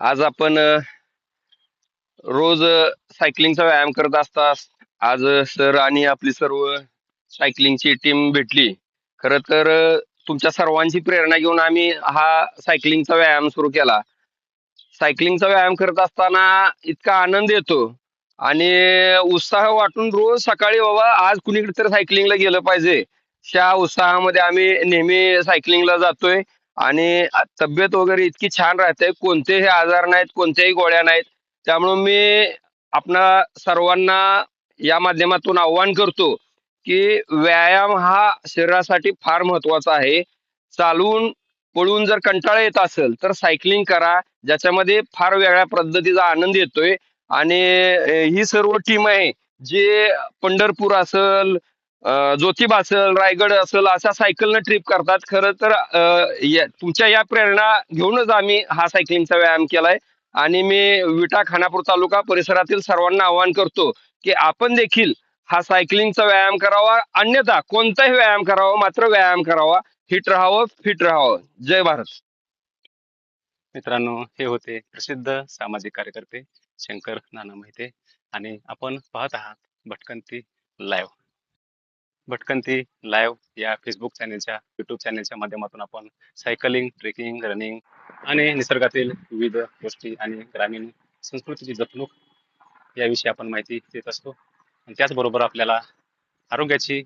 आज आपण रोज सायकलिंगचा व्यायाम करत असता आज सर आणि आपली सर्व सायकलिंगची टीम भेटली. खर तर तुमच्या सर्वांची प्रेरणा घेऊन आम्ही हा सायकलिंगचा व्यायाम सुरू केला. सायकलिंगचा व्यायाम करत असताना इतका आनंद येतो आणि उत्साह वाटून रोज सकाळी बाबा आज कुणीकडे तर सायकलिंगला गेलं पाहिजे. त्या उत्साहामध्ये आम्ही नेहमी सायकलिंगला जातोय. आणि तब्येत वगैरे इतकी छान राहते. कोणतेही आजार नाहीत कोणत्याही गोळ्या नाहीत. त्यामुळे मी आपणा सर्वांना या माध्यमातून आव्हान करतो की व्यायाम हा शरीरासाठी फार महत्त्वाचा आहे. चालून पळून जर कंटाळा येत असेल तर सायकलिंग करा. ज्याच्यामध्ये फार वेगळ्या पद्धतीचा आनंद येतोय. आणि ही सर्व टीम आहे जे पंढरपूर असेल ज्योतिबा असेल रायगड असेल अशा सायकलनं ट्रिप करतात. खरं तर या- तुमच्या या प्रेरणा घेऊनच आम्ही हा सायकलिंगचा व्यायाम केलाय. आणि मी विटा खानापूर तालुका परिसरातील सर्वांना आवाहन करतो की आपण देखील हा सायकलिंगचा व्यायाम करावा. अन्यथा कोणताही व्यायाम करावा मात्र व्यायाम करावा. हिट राहावं फिट राहावं. जय भारत. मित्रांनो हे होते प्रसिद्ध सामाजिक कार्यकर्ते शंकर नाना माहिते आणि आपण पाहत आहात भटकंती लाईव्ह भटकंती लाईव्ह या फेसबुक चॅनेलच्या युट्यूब चॅनेलच्या माध्यमातून आपण सायकलिंग ट्रेकिंग रनिंग आणि निसर्गातील विविध गोष्टी आणि ग्रामीण संस्कृतीची जपणूक याविषयी आपण माहिती देत असतो. आणि त्याचबरोबर आपल्याला आरोग्याची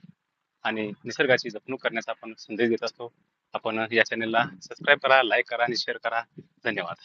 आणि निसर्गाची जपणूक करण्याचा आपण संदेश देत असतो. आपण या चॅनेलला सबस्क्राईब करा लाईक करा आणि शेअर करा. धन्यवाद.